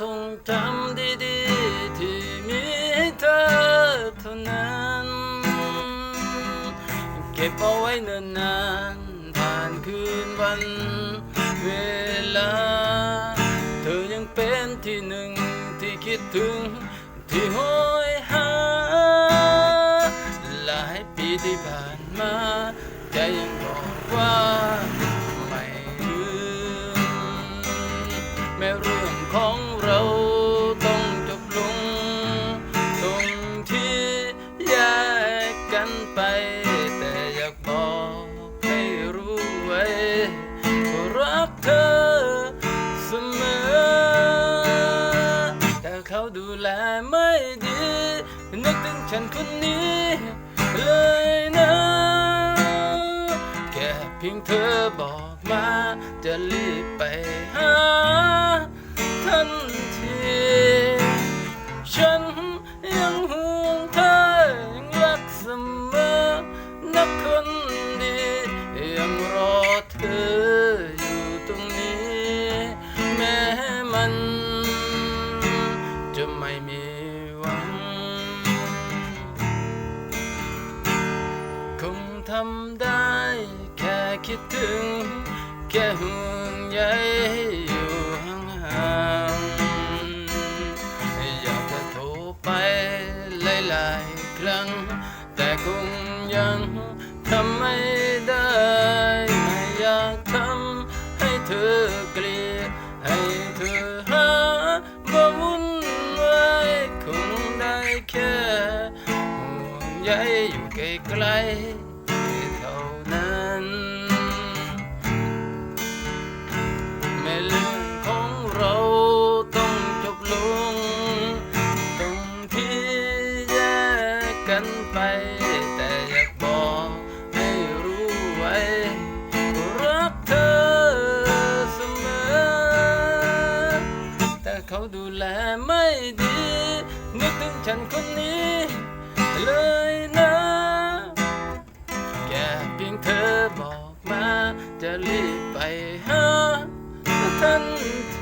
ทรงจำดีๆ ที่มีให้เธอเท่านั้น เก็บเอาไว้นิ่นนานผ่านคืนวันเวลา เธอยังเป็นที่หนึ่งที่คิดถึงที่โหยหา หลายปีที่ผ่านมาใจยังบอกว่า แลไม่ดี นึกถึงฉันคนนี้เลยนะแค่เพียงเธอบอกมา จะรีบไปหาทันที ฉันยังห่วงเธอยังรักเสมอนักคนดี ยังรอเธออยู่ตรงนี้ แม้มันำได้ แค่คิดถึง แค่ห่วงใยอยู่ห่างๆอยากจะโทรไปหลายๆครั้ง แต่คงยังทำไม่ได้ ไม่อยากทำให้เธอเกลียดให้เธอหาบ่วุ่นวายคงได้แค่ห่วงใยอยู่ไกลๆ ดูแลไม่ดี นึกถึงฉันคนนี้ เลยนะ แค่เพียงเธอบอกมา จะรีบไปหาทันที